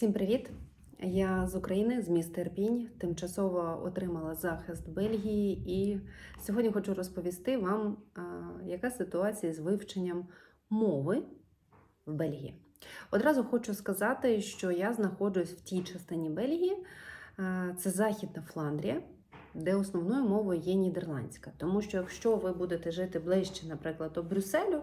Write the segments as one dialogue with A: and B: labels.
A: Всім привіт! Я з України, з міста Ірпінь, тимчасово отримала захист Бельгії, і сьогодні хочу розповісти вам, яка ситуація з вивченням мови в Бельгії. Одразу хочу сказати, що я знаходжусь в тій частині Бельгії, це Західна Фландрія, де основною мовою є нідерландська. Тому що якщо ви будете жити ближче, наприклад, до Брюсселю,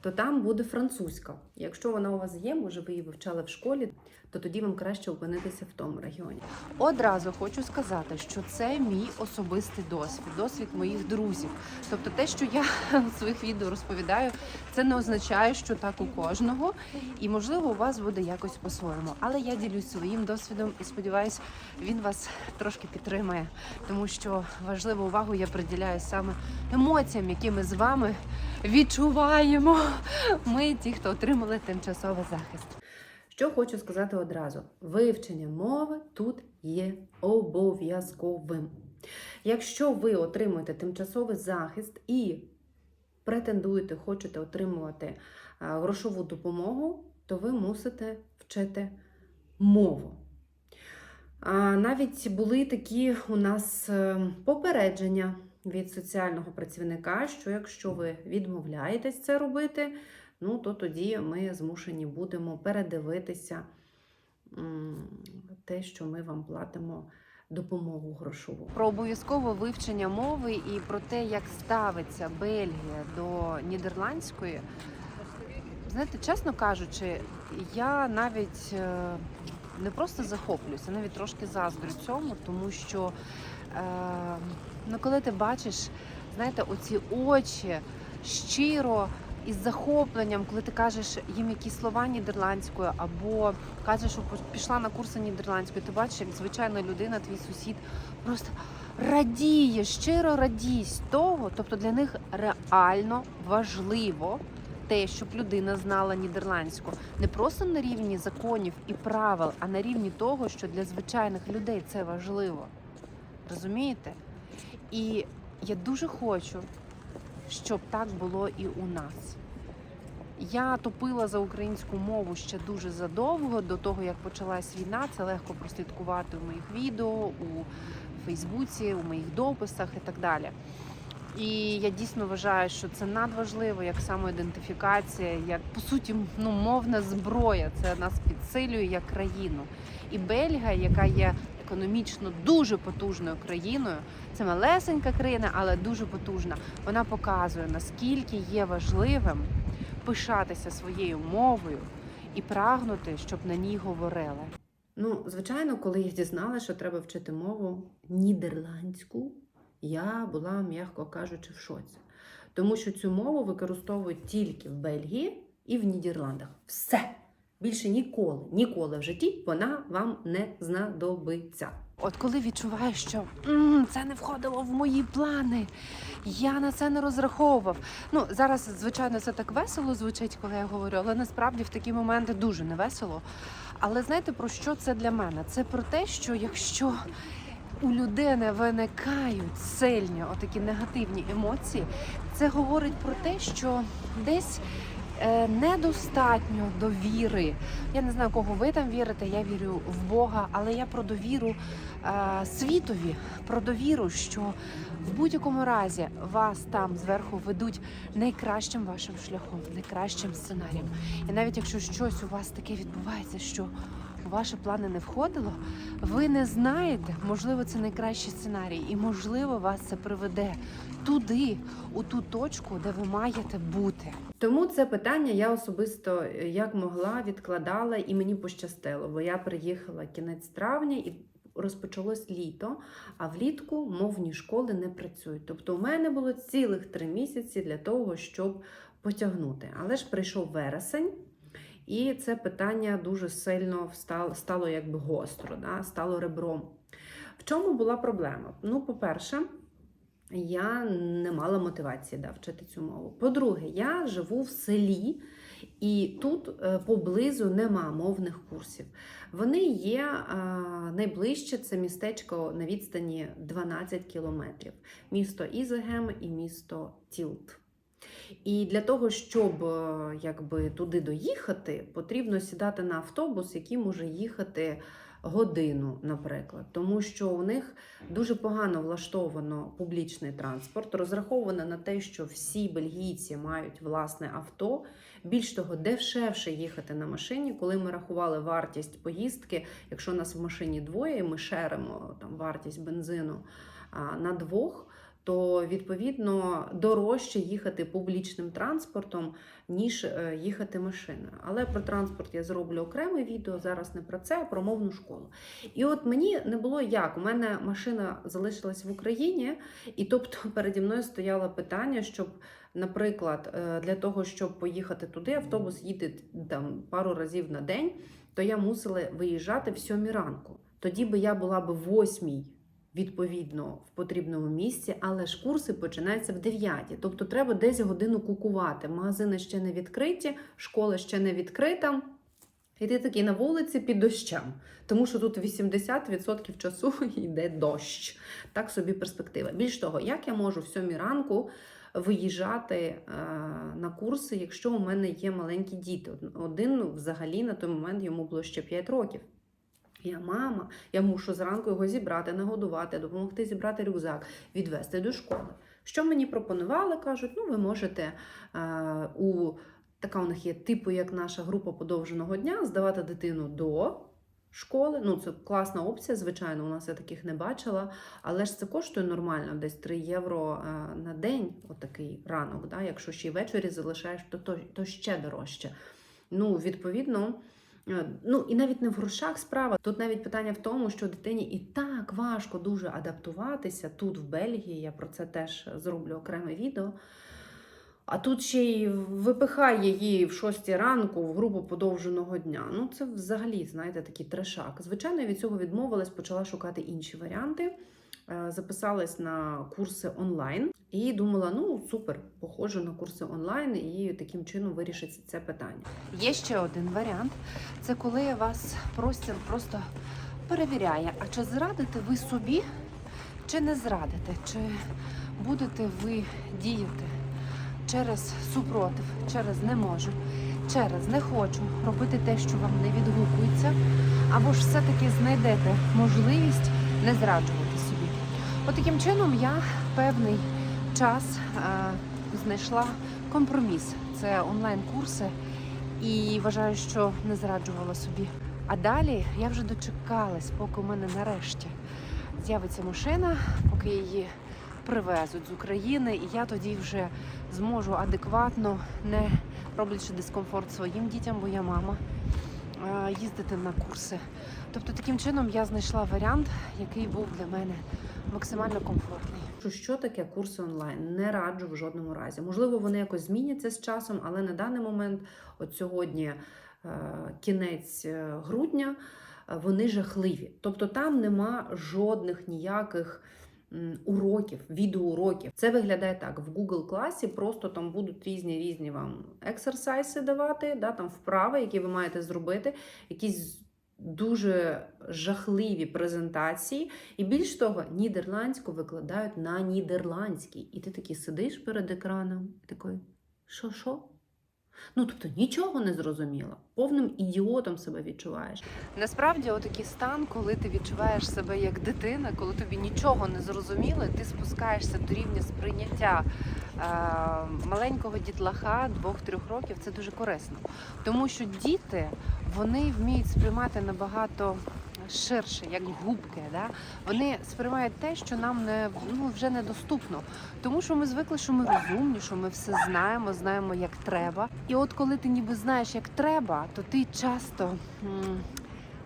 A: то там буде французька. Якщо вона у вас є, може ви її вивчали в школі, то тоді вам краще опинитися в тому регіоні.
B: Одразу хочу сказати, що це мій особистий досвід, досвід моїх друзів. Тобто, те, що я у своїх відео розповідаю, це не означає, що так у кожного, і можливо у вас буде якось по-своєму. Але я ділюсь своїм досвідом і сподіваюся, він вас трошки підтримає, тому що важливу увагу я приділяю саме емоціям, які ми з вами відчуваємо. Ми, ті, хто отримали тимчасовий захист.
A: Що хочу сказати одразу: вивчення мови тут є обов'язковим. Якщо ви отримуєте тимчасовий захист і претендуєте, хочете отримувати грошову допомогу, то ви мусите вчити мову. Навіть були такі у нас е, попередження від соціального працівника, що якщо ви відмовляєтесь це робити, ну то тоді ми змушені будемо передивитися те, що ми вам платимо допомогу грошову.
B: Про обов'язкове вивчення мови і про те, як ставиться Бельгія до нідерландської. Знаєте, чесно кажучи, я навіть е, не просто захоплююся, навіть трошки заздрю цьому, тому що е, ну, коли ти бачиш, знаєте, оці очі щиро із захопленням, коли ти кажеш їм якісь слова нідерландською, або кажеш, що пішла на курси нідерландської, ти бачиш, як звичайна людина, твій сусід просто радіє, щиро радіє з того, тобто для них реально важливо те, щоб людина знала нідерландську, не просто на рівні законів і правил, а на рівні того, що для звичайних людей це важливо. Розумієте? І я дуже хочу, щоб так було і у нас. Я топила за українську мову ще дуже задовго до того, як почалась війна. Це легко прослідкувати у моїх відео, у Фейсбуці, у моїх дописах і так далі. І я дійсно вважаю, що це надважливо, як самоідентифікація, як по суті ну, мовна зброя. Це нас підсилює як країну. І Бельгія, яка є економічно дуже потужною країною, це малесенька країна, але дуже потужна. Вона показує наскільки є важливим пишатися своєю мовою і прагнути, щоб на ній говорили.
A: Ну, звичайно, коли я дізналася, що треба вчити мову нідерландську, я була, м'яко кажучи, в шоці. Тому що цю мову використовують тільки в Бельгії і в Нідерландах. Все. Більше ніколи, ніколи в житті вона вам не знадобиться.
B: От коли відчуваєш, що «М, це не входило в мої плани, я на це не розраховував. Ну зараз, звичайно, це так весело звучить, коли я говорю, але насправді в такі моменти дуже невесело. Але знаєте про що це для мене? Це про те, що якщо у людини виникають сильні отакі негативні емоції, це говорить про те, що десь недостатньо довіри. Я не знаю, кого ви там вірите. Я вірю в Бога, але я про довіру е, світові, про довіру, що в будь-якому разі вас там зверху ведуть найкращим вашим шляхом, найкращим сценарієм. І навіть якщо щось у вас таке відбувається, що ваші плани не входило, ви не знаєте, можливо, це найкращий сценарій, і можливо вас це приведе туди, у ту точку, де ви маєте бути.
A: Тому це питання я особисто е, як могла відкладала, і мені пощастило, бо я приїхала кінець травня і розпочалось літо, а влітку мовні школи не працюють. Тобто, у мене було цілих три місяці для того, щоб потягнути. Але ж прийшов вересень. І це питання дуже сильно встало, стало якби гостро, да? стало ребром. В чому була проблема? Ну, по-перше, я не мала мотивації да, вчити цю мову. По-друге, я живу в селі, і тут е, поблизу нема мовних курсів. Вони є е, найближче це містечко на відстані 12 кілометрів. Місто Ізегем і місто Тілт. І для того, щоб е, якби туди доїхати, потрібно сідати на автобус, який може їхати годину, наприклад, тому що у них дуже погано влаштовано публічний транспорт, розраховано на те, що всі бельгійці мають власне авто. Більш того, дешевше їхати на машині, коли ми рахували вартість поїздки, якщо нас в машині двоє, і ми шеримо там вартість бензину на двох. То відповідно дорожче їхати публічним транспортом, ніж е, їхати машиною. Але про транспорт я зроблю окреме відео. Зараз не про це, а про мовну школу. І от мені не було як. У мене машина залишилась в Україні, і тобто переді мною стояло питання, щоб, наприклад, е, для того, щоб поїхати туди, автобус їде там пару разів на день, то я мусила виїжджати в сьомій ранку. Тоді би я була в восьмій. Відповідно, в потрібному місці, але ж курси починаються в 9. Тобто треба десь годину кукувати. Магазини ще не відкриті, школа ще не відкрита. І ти такий на вулиці під дощем, тому що тут 80% часу йде дощ. Так собі перспектива. Більш того, як я можу в сьомій ранку виїжджати е, на курси, якщо у мене є маленькі діти? Один взагалі на той момент йому було ще 5 років. Я мама, я мушу зранку його зібрати, нагодувати, допомогти зібрати рюкзак, відвести до школи. Що мені пропонували? кажуть, ну ви можете е, у така у них є типу, як наша група подовженого дня, здавати дитину до школи. Ну, це класна опція, звичайно, у нас я таких не бачила, але ж це коштує нормально, десь 3 євро е, на день, отакий ранок. Да? Якщо ще й ввечері залишаєш, то, то, то ще дорожче. Ну, відповідно. Е, Ну і навіть не в грошах справа. Тут навіть питання в тому, що дитині і так важко дуже адаптуватися тут, в Бельгії. Я про це теж зроблю окреме відео. А тут ще й випихає її в 6 ранку в групу подовженого дня. Ну це взагалі, знаєте, такий трешак. Звичайно, я від цього відмовилась, почала шукати інші варіанти. Е, Записалась на курси онлайн і думала: ну супер, походжу на курси онлайн, і таким чином вирішиться це питання.
B: Є ще один варіант. Це коли вас простір просто перевіряє, а чи зрадите ви собі, чи не зрадите, чи будете ви діяти через супротив, через не можу, через не хочу робити те, що вам не відгукується, або ж все-таки знайдете можливість не зраджувати собі. От чином я певний час е, знайшла компроміс. Це онлайн-курси і вважаю, що не зраджувала собі. А далі я вже дочекалась, поки у мене нарешті з'явиться машина, поки її привезуть з України, і я тоді вже зможу адекватно, не роблячи дискомфорт своїм дітям, бо я мама, їздити на курси. Тобто таким чином я знайшла варіант, який був для мене максимально комфортний.
A: Що, таке курси онлайн? Не раджу в жодному разі. Можливо, вони якось зміняться з часом, але на даний момент, от сьогодні е, кінець е, грудня, е, вони жахливі. Тобто там нема жодних ніяких уроків, відеоуроків. Це виглядає так: в Google класі просто там будуть різні різні вам ексерсайси давати, да, там вправи, які ви маєте зробити, якісь. Дуже жахливі презентації, і більш того, нідерландську викладають на нідерландській. І ти такий сидиш перед екраном і такий, що, що? Ну, тобто нічого не зрозуміло. Повним ідіотом себе відчуваєш.
B: Насправді, отакий стан, коли ти відчуваєш себе як дитина, коли тобі нічого не зрозуміло, ти спускаєшся до рівня сприйняття е, маленького дітлаха двох-трьох років, це дуже корисно. Тому що діти вони вміють сприймати набагато ширше, як губки. Да? Вони сприймають те, що нам не ну, вже недоступно. Тому що ми звикли, що ми розумні, що ми все знаємо, знаємо, як треба. І от коли ти ніби знаєш, як треба, то ти часто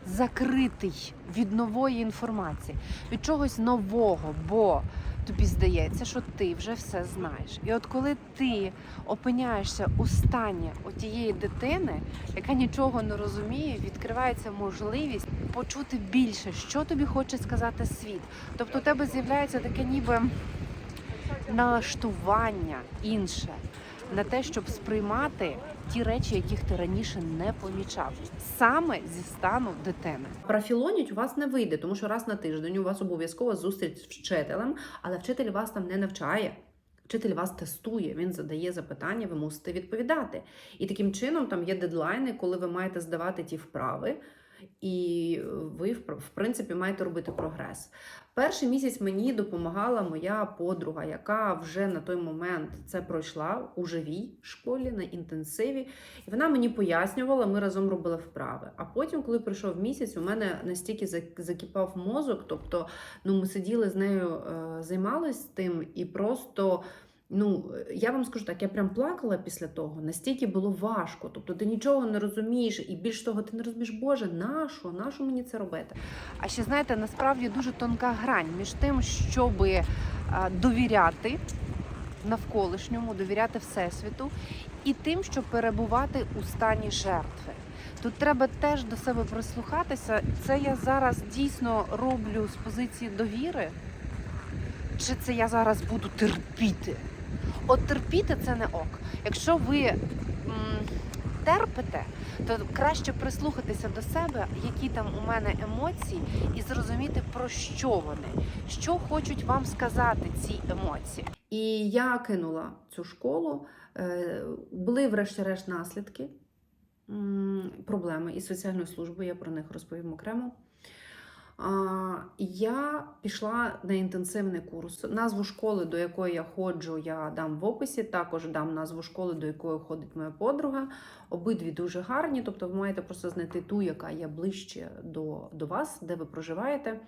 B: закритий від нової інформації, від чогось нового, бо тобі здається, що ти вже все знаєш. І от коли ти опиняєшся у стані отієї дитини, яка нічого не розуміє, відкривається можливість почути більше, що тобі хоче сказати світ. Тобто у тебе з'являється таке ніби налаштування інше на те, щоб сприймати ті речі, яких ти раніше не помічав, саме зі стану дитини.
A: Профілоніть у вас не вийде, тому що раз на тиждень у вас обов'язково зустріч з вчителем, але вчитель вас там не навчає. вчитель вас тестує, він задає запитання, ви мусите відповідати. І таким чином там є дедлайни, коли ви маєте здавати ті вправи. І ви, в принципі, маєте робити прогрес. Перший місяць мені допомагала моя подруга, яка вже на той момент це пройшла у живій школі на інтенсиві. І вона мені пояснювала, ми разом робили вправи. А потім, коли пройшов місяць, у мене настільки зак- закипав мозок, тобто ну, ми сиділи з нею, е, займалися тим, і просто. Ну, я вам скажу так, я прям плакала після того, настільки було важко. Тобто ти нічого не розумієш, і більш того, ти не розумієш, Боже, нащо? Нащо мені це робити?
B: А ще знаєте, насправді дуже тонка грань між тим, щоб довіряти навколишньому, довіряти всесвіту, і тим, щоб перебувати у стані жертви. Тут треба теж до себе прислухатися. Це я зараз дійсно роблю з позиції довіри, чи це я зараз буду терпіти? От терпіти це не ок. Якщо ви м, терпите, то краще прислухатися до себе, які там у мене емоції, і зрозуміти, про що вони, що хочуть вам сказати ці емоції.
A: І я кинула цю школу. Е, Були, врешті-решт, наслідки, проблеми із соціальною службою, я про них розповім окремо. Я пішла на інтенсивний курс. Назву школи, до якої я ходжу, я дам в описі. Також дам назву школи, до якої ходить моя подруга. Обидві дуже гарні, тобто ви маєте просто знайти ту, яка є ближче до, до вас, де ви проживаєте.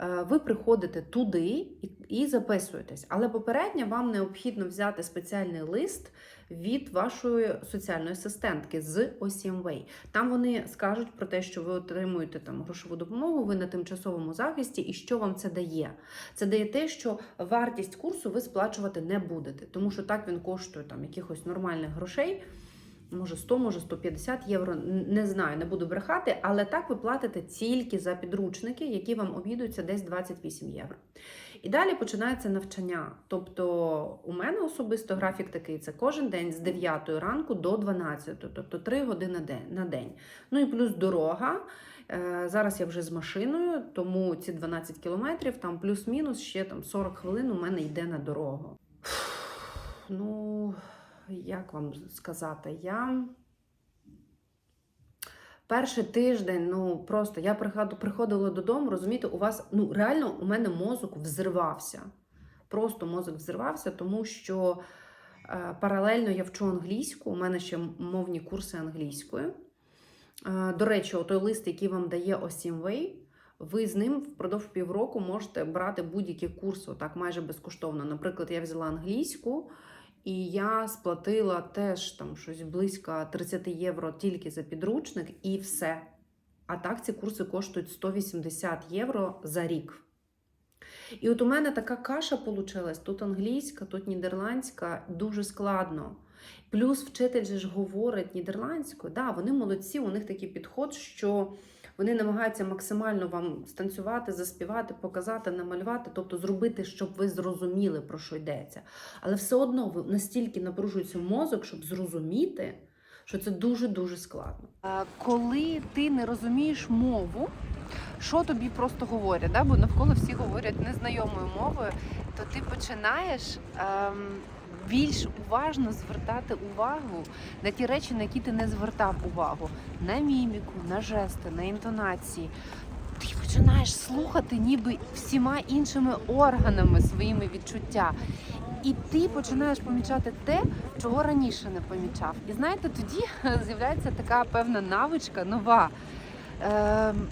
A: Е, Ви приходите туди і, записуєтесь. Але попередньо вам необхідно взяти спеціальний лист від вашої соціальної асистентки з OCMWay. Там вони скажуть про те, що ви отримуєте там грошову допомогу, ви на тимчасовому захисті, і що вам це дає. Це дає те, що вартість курсу ви сплачувати не будете, тому що так він коштує там якихось нормальних грошей. Може 100, може 150 євро, не знаю, не буду брехати, але так ви платите тільки за підручники, які вам обійдуться десь 28 євро. І далі починається навчання. Тобто у мене особисто графік такий: це кожен день з 9 ранку до 12, тобто 3 години на день. Ну і плюс дорога. Е, Зараз я вже з машиною, тому ці 12 кілометрів, там плюс-мінус ще там 40 хвилин у мене йде на дорогу. Ну, як вам сказати, я. Перший тиждень, ну просто я приходила додому, розумієте, у вас ну реально у мене мозок взривався. Просто мозок взривався, тому що е, паралельно я вчу англійську, у мене ще мовні курси англійської. Е, до речі, той лист, який вам дає Осімвей, ви з ним впродовж півроку можете брати будь-які курси, так майже безкоштовно. Наприклад, я взяла англійську. І я сплатила теж там щось близько 30 євро тільки за підручник, і все. А так ці курси коштують 180 євро за рік. І от у мене така каша вийшла: тут англійська, тут нідерландська, дуже складно. Плюс вчитель же ж говорить нідерландською. Да, вони молодці, у них такий підход, що вони намагаються максимально вам станцювати, заспівати, показати, намалювати, тобто зробити, щоб ви зрозуміли, про що йдеться. Але все одно ви настільки напружується мозок, щоб зрозуміти, що це дуже-дуже складно.
B: Е, Коли ти не розумієш мову, що тобі просто говорять, да? бо навколо всі говорять незнайомою мовою, то ти починаєш ем, більш уважно звертати увагу на ті речі, на які ти не звертав увагу, на міміку, на жести, на інтонації. Ти починаєш слухати ніби всіма іншими органами своїми відчуття. І ти починаєш помічати те, чого раніше не помічав. І знаєте, тоді з'являється така певна навичка нова. Ем,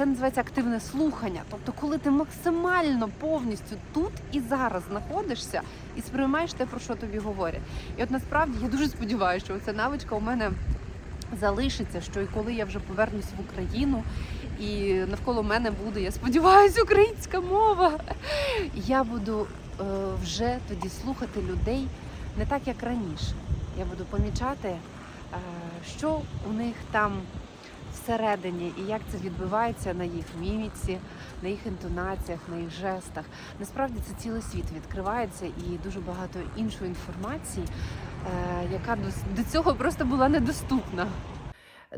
B: Це називається активне слухання. Тобто, коли ти максимально повністю тут і зараз знаходишся і сприймаєш те, про що тобі говорять. І от насправді я дуже сподіваюся, що ця навичка у мене залишиться, що і коли я вже повернусь в Україну, і навколо мене буде, я сподіваюся, українська мова. Я буду е, вже тоді слухати людей не так, як раніше. Я буду помічати, е, що у них там всередині і як це відбувається на їх міміці, на їх інтонаціях, на їх жестах. Насправді це цілий світ відкривається і дуже багато іншої інформації, е, яка до, до цього просто була недоступна.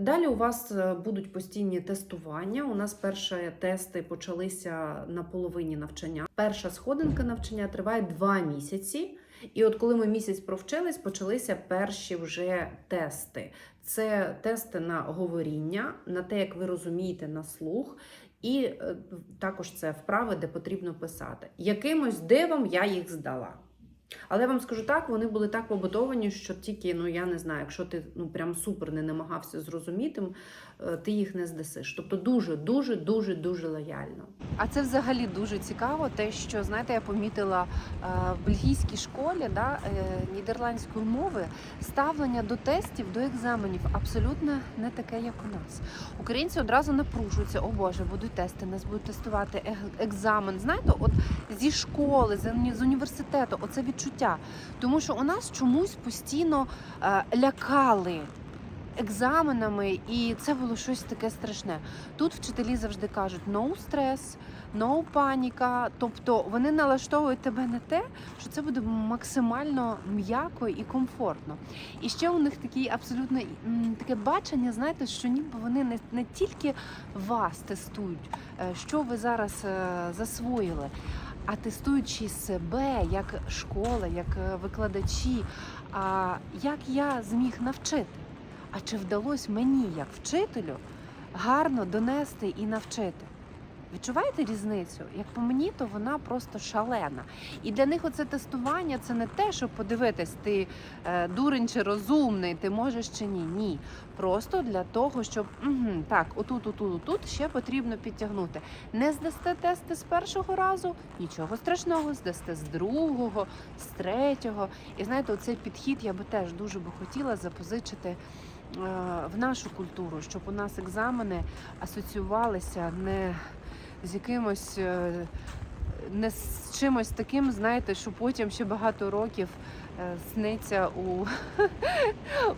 A: Далі у вас е, будуть постійні тестування. У нас перші тести почалися на половині навчання. Перша сходинка навчання триває два місяці. І от коли ми місяць провчились, почалися перші вже тести. Це тести на говоріння, на те, як ви розумієте на слух, і е, також це вправи, де потрібно писати. Якимось дивом я їх здала. Але я вам скажу так, вони були так побудовані, що тільки, ну я не знаю, якщо ти ну прям супер не намагався зрозуміти, ти їх не здасиш. Тобто дуже, дуже, дуже, дуже лояльно.
B: А це взагалі дуже цікаво, те, що знаєте, я помітила е, в бельгійській школі да, е, нідерландської мови ставлення до тестів, до екзаменів абсолютно не таке, як у нас. Українці одразу напружуються, о Боже, будуть тести, нас будуть тестувати екзамен. Знаєте, от зі школи, з, університету, оце відчуття. Тому що у нас чомусь постійно е, лякали екзаменами, і це було щось таке страшне. Тут вчителі завжди кажуть no стрес, no паніка. Тобто вони налаштовують тебе на те, що це буде максимально м'яко і комфортно. І ще у них такі абсолютно таке бачення, знаєте, що ніби вони не, не тільки вас тестують, е, що ви зараз е, засвоїли. А тестуючи себе як школа, як е, викладачі, а як я зміг навчити? А чи вдалося мені, як вчителю, гарно донести і навчити? Відчуваєте різницю? Як по мені, то вона просто шалена. І для них оце тестування це не те, щоб подивитись, ти е, дурень чи розумний, ти можеш чи ні. Ні. Просто для того, щоб угу, так, отут, отут, отут ще потрібно підтягнути. Не здасте тести з першого разу, нічого страшного, здасте з другого, з третього. І знаєте, оцей підхід я би теж дуже би хотіла запозичити в нашу культуру, щоб у нас екзамени асоціювалися не з якимось. е, Не з чимось таким, знаєте, що потім ще багато років е, сниться у,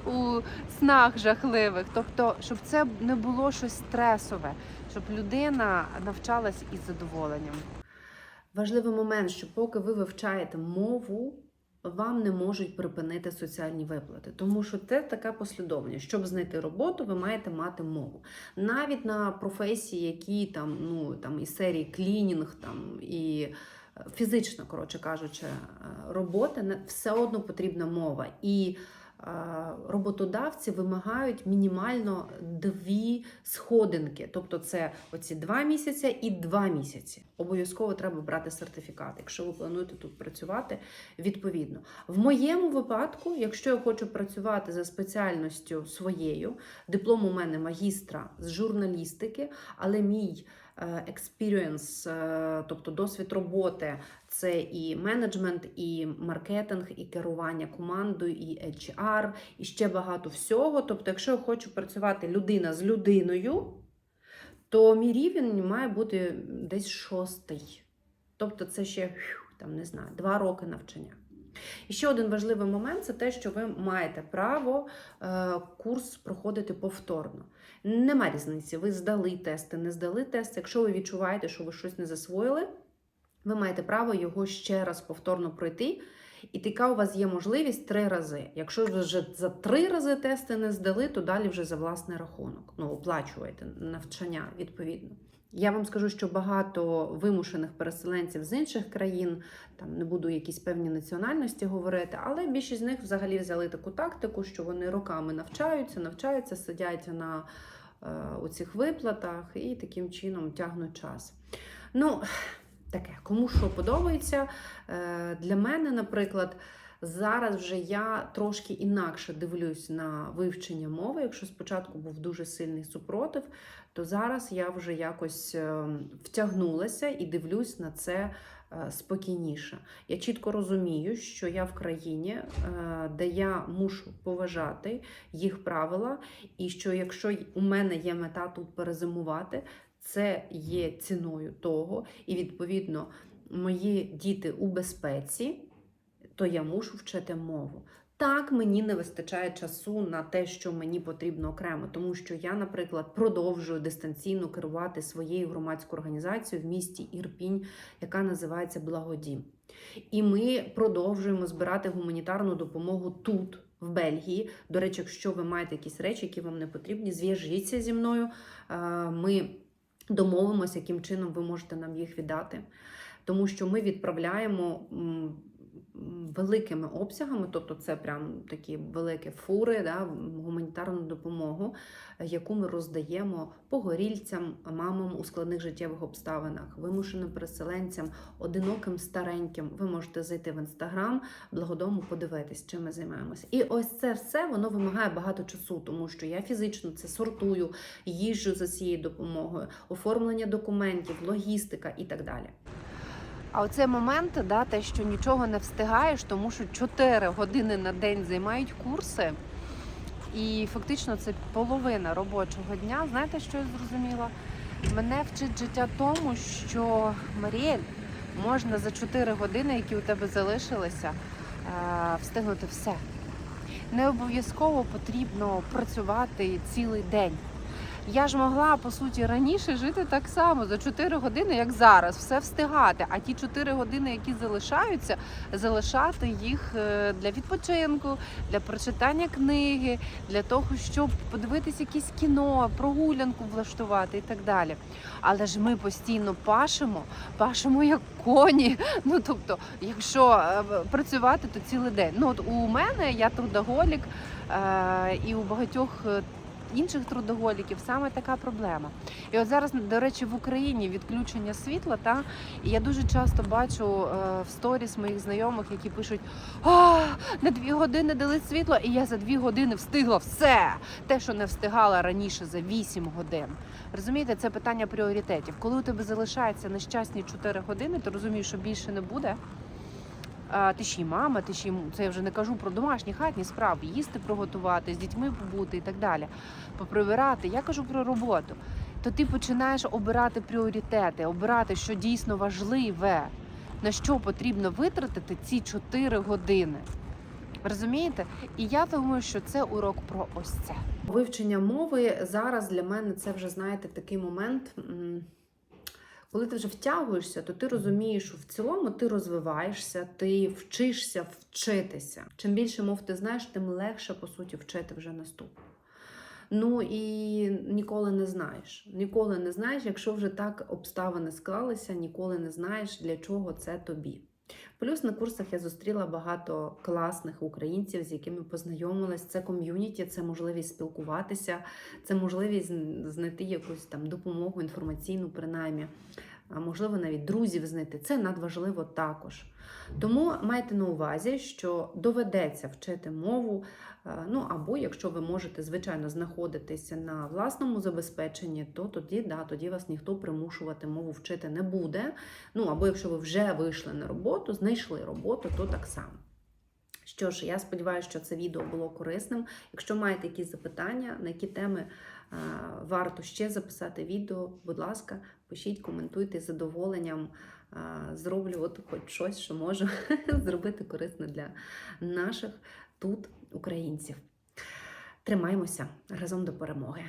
B: у снах жахливих. Тобто, щоб це не було щось стресове, щоб людина навчалась із задоволенням.
A: Важливий момент, що поки ви вивчаєте мову, вам не можуть припинити соціальні виплати, тому що це така послідовність. Щоб знайти роботу, ви маєте мати мову. Навіть на професії, які там, ну там і серії клінінг, там і фізично, фізична, коротше кажучи, е, робота, все одно потрібна мова. І е, роботодавці вимагають мінімально дві сходинки. Тобто це оці два місяці і два місяці. Обов'язково треба брати сертифікат, якщо ви плануєте тут працювати відповідно. В моєму випадку, якщо я хочу працювати за спеціальністю своєю, диплом у мене магістра з журналістики, але мій експіріенс, тобто досвід роботи, це і менеджмент, і маркетинг, і керування командою, і HR, і ще багато всього. Тобто, якщо я хочу працювати людина з людиною, то мій рівень має бути десь шостий. Тобто, це ще там не знаю, два роки навчання. І ще один важливий момент це те, що ви маєте право е, курс проходити повторно. Нема різниці, ви здали тести, не здали тести. Якщо ви відчуваєте, що ви щось не засвоїли, ви маєте право його ще раз повторно пройти. І така у вас є можливість три рази. Якщо ви вже за три рази тести не здали, то далі вже за власний рахунок. Ну, оплачуєте навчання відповідно. Я вам скажу, що багато вимушених переселенців з інших країн, там не буду якісь певні національності говорити, але більшість з них взагалі взяли таку тактику, що вони роками навчаються, навчаються, сидять на е, у цих виплатах і таким чином тягнуть час. Ну, таке, кому що подобається. Е, Для мене, наприклад, зараз вже я трошки інакше дивлюсь на вивчення мови. Якщо спочатку був дуже сильний супротив, то зараз я вже якось е, втягнулася і дивлюсь на це е, спокійніше. Я чітко розумію, що я в країні, е, де я мушу поважати їх правила, і що якщо у мене є мета тут перезимувати, це є ціною того, і відповідно мої діти у безпеці, то я мушу вчити мову. Так, мені не вистачає часу на те, що мені потрібно окремо, тому що я, наприклад, продовжую дистанційно керувати своєю громадською організацією в місті Ірпінь, яка називається Благодім. І ми продовжуємо збирати гуманітарну допомогу тут, в Бельгії. До речі, якщо ви маєте якісь речі, які вам не потрібні, зв'яжіться зі мною. Ми домовимося, яким чином ви можете нам їх віддати. Тому що ми відправляємо великими обсягами, тобто це прям такі великі фури, да, гуманітарну допомогу, яку ми роздаємо погорільцям, мамам у складних життєвих обставинах, вимушеним переселенцям, одиноким стареньким. Ви можете зайти в інстаграм, благодому подивитись, чим ми займаємося. І ось це все воно вимагає багато часу, тому що я фізично це сортую, їжджу за цією допомогою, оформлення документів, логістика і так далі.
B: А оцей момент, да, те, що нічого не встигаєш, тому що 4 години на день займають курси, і фактично це половина робочого дня. Знаєте, що я зрозуміла? Мене вчить життя тому, що Маріель можна за 4 години, які у тебе залишилися, е, встигнути все. Не обов'язково потрібно працювати цілий день. Я ж могла по суті раніше жити так само за 4 години, як зараз, все встигати. А ті 4 години, які залишаються, залишати їх е, для відпочинку, для прочитання книги, для того, щоб подивитися якесь кіно, прогулянку влаштувати і так далі. Але ж ми постійно пашемо, пашемо як коні. Ну тобто, якщо е, працювати, то цілий день. Ну от у мене я трудоголік, е, і у багатьох. Інших трудоголіків саме така проблема. І от зараз, до речі, в Україні відключення світла, та і я дуже часто бачу е, в сторіс моїх знайомих, які пишуть: а, на дві години дали світло, і я за дві години встигла все. Те, що не встигала раніше за вісім годин. Розумієте, це питання пріоритетів. Коли у тебе залишається нещасні 4 години, ти розумієш, що більше не буде. Ти ще й мама, ти ще й це я вже не кажу про домашні хатні справи, їсти приготувати, з дітьми побути і так далі, поприбирати. Я кажу про роботу. То ти починаєш обирати пріоритети, обирати, що дійсно важливе, на що потрібно витратити ці 4 години. Розумієте? І я думаю, що це урок про ось це.
A: Вивчення мови зараз для мене це вже, знаєте, такий момент. Коли ти вже втягуєшся, то ти розумієш, що в цілому ти розвиваєшся, ти вчишся вчитися. Чим більше мов ти знаєш, тим легше, по суті, вчити вже наступну. Ну і ніколи не знаєш. Ніколи не знаєш, якщо вже так обставини склалися, ніколи не знаєш, для чого це тобі. Плюс на курсах я зустріла багато класних українців, з якими познайомилась. Це ком'юніті, це можливість спілкуватися, це можливість знайти якусь там допомогу інформаційну, принаймні, а можливо, навіть друзів знайти. Це надважливо також. Тому майте на увазі, що доведеться вчити мову. е, Ну або якщо ви можете, звичайно, знаходитися на власному забезпеченні, то тоді да, тоді вас ніхто примушувати мову вчити не буде. Ну або якщо ви вже вийшли на роботу, знайшли роботу, то так само. Що ж, я сподіваюся, що це відео було корисним. Якщо маєте якісь запитання, на які теми варто ще записати відео, будь ласка, пишіть, коментуйте з задоволенням. Зроблю от хоч щось, що можу зробити корисне для наших тут українців. Тримаймося разом до перемоги.